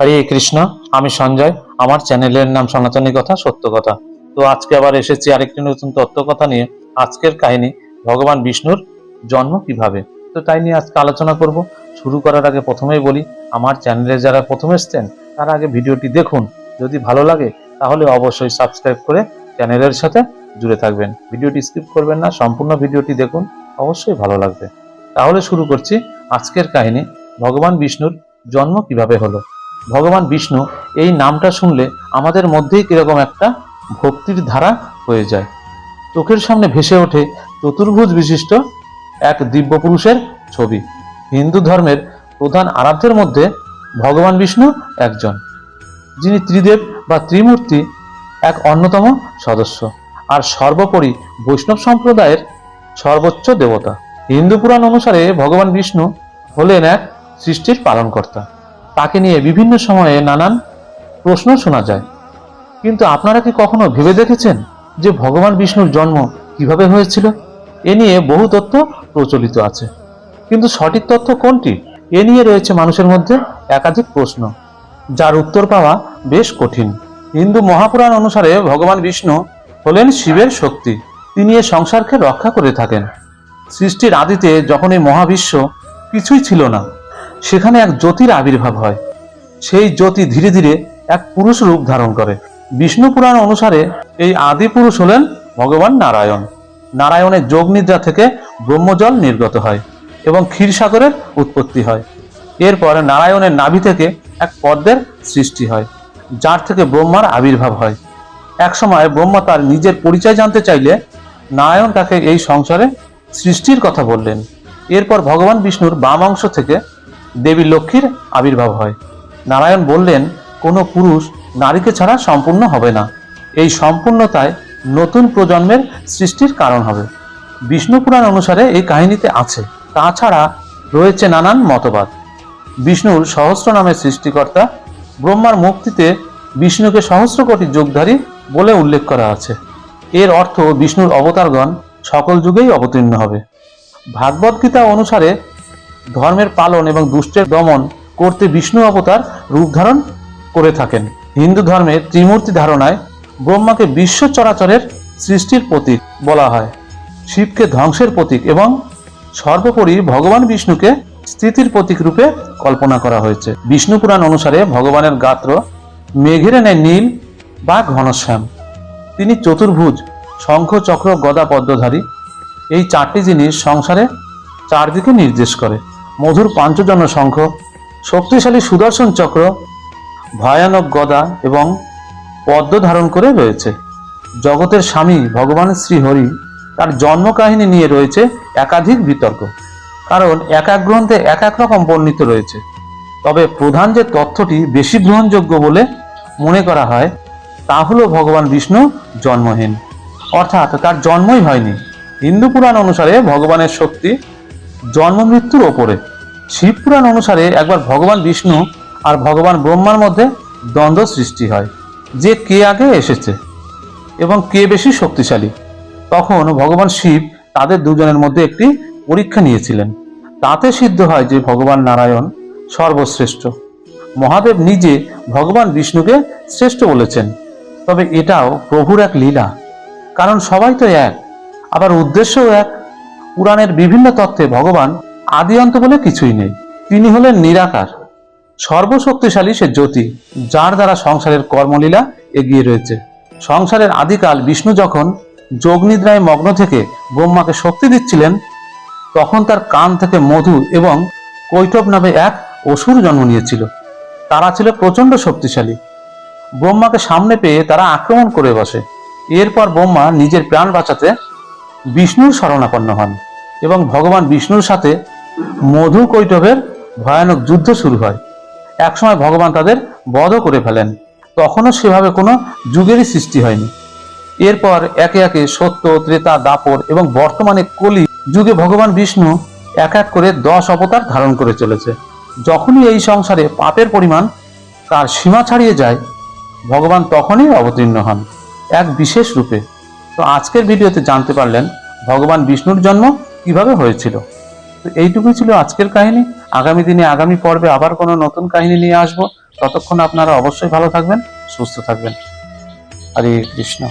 হরে কৃষ্ণ, আমি সঞ্জয়, আমার চ্যানেলের নাম সনাতনী কথা, সত্য কথা। তো আজকে আবার এসেছি আরেকটি নতুন তত্ত্ব কথা নিয়ে, আজকের কাহিনী, ভগবান বিষ্ণুর জন্ম কীভাবে? তো তাই নিয়ে আজকে আলোচনা করব। শুরু করার আগে প্রথমেই বলি, আমার চ্যানেলে যারা প্রথম এসছেন, তার আগে ভিডিওটি দেখুন। যদি ভালো লাগে, তাহলে অবশ্যই সাবস্ক্রাইব করে চ্যানেলের সাথে জুড়ে থাকবেন। ভিডিওটি স্কিপ করবেন না, সম্পূর্ণ ভিডিওটি দেখুন, অবশ্যই ভালো লাগবে। তাহলে শুরু করছি আজকের কাহিনী, ভগবান বিষ্ণুর জন্ম কীভাবে হলো? ভগবান বিষ্ণু এই নামটা শুনলে আমাদের মধ্যেই কীরকম একটা ভক্তির ধারা হয়ে যায়। চোখের সামনে ভেসে ওঠে চতুর্ভুজ বিশিষ্ট এক দিব্য পুরুষের ছবি। হিন্দু ধর্মের প্রধান আরাধ্যের মধ্যে ভগবান বিষ্ণু একজন। যিনি ত্রিদেব বা ত্রিমূর্তি এক অন্যতম সদস্য আর সর্বোপরি বৈষ্ণব সম্প্রদায়ের সর্বোচ্চ দেবতা। হিন্দু পুরাণ অনুসারে ভগবান বিষ্ণু হলেন এক সৃষ্টির পালনকর্তা। তাকে নিয়ে বিভিন্ন সময়ে নানান প্রশ্ন শোনা যায়। কিন্তু আপনারা কি কখনো ভেবে দেখেছেন যে ভগবান বিষ্ণুর জন্ম কীভাবে হয়েছিল? এ নিয়ে বহু তথ্য প্রচলিত আছে। কিন্তু সঠিক তথ্য কোনটি? এ নিয়ে রয়েছে মানুষের মধ্যে একাধিক প্রশ্ন, যার উত্তর পাওয়া বেশ কঠিন। হিন্দু মহাপুরাণ অনুসারে ভগবান বিষ্ণু হলেন শিবের শক্তি। তিনি এ সংসারকে রক্ষা করে থাকেন। সৃষ্টির আদিতে যখন এই মহাবিশ্ব কিছুই ছিল না সেখানে এক জ্যোতির আবির্ভাব হয়। সেই জ্যোতি ধীরে ধীরে এক পুরুষ রূপ ধারণ করে। বিষ্ণু পুরাণ অনুসারে এই আদি পুরুষ হলেন ভগবান নারায়ণ। নারায়ণের যোগ নিদ্রা থেকে ব্রহ্মজল নির্গত হয় এবং ক্ষীরসাগরের উৎপত্তি হয়। এরপর নারায়ণের নাভি থেকে এক পদ্মের সৃষ্টি হয়, যার থেকে ব্রহ্মার আবির্ভাব হয়। একসময় ব্রহ্মা তার নিজের পরিচয় জানতে চাইলে নারায়ণ তাকে এই সংসারে সৃষ্টির কথা বললেন। এরপর ভগবান বিষ্ণুর বাম অংশ থেকে দেবী লক্ষ্মীর আবির্ভাব হয়। নারায়ণ বললেন, কোনো পুরুষ নারীকে ছাড়া সম্পূর্ণ হবে না। এই সম্পূর্ণতায় নতুন প্রজন্মের সৃষ্টির কারণ হবে। বিষ্ণু পুরাণ অনুসারে এই কাহিনীতে আছে। তাছাড়া রয়েছে নানান মতবাদ। বিষ্ণুর সহস্র নামের সৃষ্টিকর্তা ব্রহ্মার মুক্তিতে বিষ্ণুকে সহস্র কোটি যোগধারী বলে উল্লেখ করা আছে। এর অর্থ বিষ্ণুর অবতারগণ সকল যুগেই অবতীর্ণ হবে। ভাগবত গীতা অনুসারে ধর্মের পালন এবং দুষ্টের দমন করতে বিষ্ণু অবতার রূপ ধারণ করে থাকেন। হিন্দু ধর্মের ত্রিমূর্তি ধারণায় ব্রহ্মাকে বিশ্ব চরাচরের সৃষ্টির প্রতীক বলা হয়। শিবকে ধ্বংসের প্রতীক এবং সর্বোপরি ভগবান বিষ্ণুকে স্থিতির প্রতীক রূপে কল্পনা করা হয়েছে। বিষ্ণু পুরাণ অনুসারে ভগবানের গাত্র মেঘের ন্যায় নীল বা ঘনশ্যাম। তিনি চতুর্ভুজ, শঙ্খ, চক্র, গদা, পদ্মধারী এই চারটি জিনিস সংসারে চারদিকে নির্দেশ করে। মধুর পাঞ্চজন শঙ্খ, শক্তিশালী সুদর্শন চক্র, ভয়ানক গদা এবং পদ্ম ধারণ করে রয়েছে। জগতের স্বামী ভগবান শ্রীহরি তার জন্ম কাহিনী নিয়ে রয়েছে একাধিক বিতর্ক, কারণ এক এক গ্রন্থে এক এক রকম বর্ণিত রয়েছে। তবে প্রধান যে তথ্যটি বেশি গ্রহণযোগ্য বলে মনে করা হয়, তা হল ভগবান বিষ্ণু জন্মহীন। অর্থাৎ তার জন্মই হয়নি। হিন্দু পুরাণ অনুসারে ভগবানের শক্তি জন্ম মৃত্যুর ওপরে। শিব পুরাণ অনুসারে একবার ভগবান বিষ্ণু আর ভগবান ব্রহ্মার মধ্যে দ্বন্দ্ব সৃষ্টি হয়, যে কে আগে এসেছে এবং কে বেশি শক্তিশালী। তখন ভগবান শিব তাদের দুজনের মধ্যে একটি পরীক্ষা নিয়েছিলেন। তাতে সিদ্ধ হয় যে ভগবান নারায়ণ সর্বশ্রেষ্ঠ। মহাদেব নিজে ভগবান বিষ্ণুকে শ্রেষ্ঠ বলেছেন। তবে এটাও প্রভুর এক লীলা। কারণ সবাই তো এক, আবার উদ্দেশ্যও এক। পুরাণের বিভিন্ন তত্ত্বে ভগবান আদি অন্ত বলে কিছুই নেই। তিনি হলেন নিরাকার। সর্বশক্তিশালী সে জ্যোতি, যার দ্বারা সংসারের কর্মলীলা এগিয়ে রয়েছে। সংসারের আদিকাল বিষ্ণু যখন যোগনিদ্রায় মগ্ন থেকে ব্রহ্মাকে শক্তি দিচ্ছিলেন, তখন তার কান থেকে মধু এবং কৈটব নামে এক অসুর জন্ম নিয়েছিল। তারা ছিল প্রচণ্ড শক্তিশালী। ব্রহ্মাকে সামনে পেয়ে তারা আক্রমণ করে বসে। এরপর ব্রহ্মা নিজের প্রাণ বাঁচাতে বিষ্ণুর শরণাপন্ন হন এবং ভগবান বিষ্ণুর সাথে মধু কৈটবের ভয়ানক যুদ্ধ শুরু হয়। একসময় ভগবান তাদের বধ করে ফেলেন। তখনও সেভাবে কোনো যুগেরই সৃষ্টি হয়নি। এরপর একে একে সত্য, ত্রেতা, দাপর এবং বর্তমানে কলি যুগে ভগবান বিষ্ণু এক এক করে দশ অবতার ধারণ করে চলেছে। যখনই এই সংসারে পাপের পরিমাণ তার সীমা ছাড়িয়ে যায়, ভগবান তখনই অবতীর্ণ হন এক বিশেষ রূপে। তো আজকের ভিডিওতে জানতে পারলেন ভগবান বিষ্ণুর জন্ম কীভাবে হয়েছিল। তো এইটুকুই ছিল আজকের কাহিনী। আগামী দিনে, আগামী পর্বে আবার কোনো নতুন কাহিনী নিয়ে আসব। ততক্ষণ আপনারা অবশ্যই ভালো থাকবেন, সুস্থ থাকবেন। হরে কৃষ্ণ।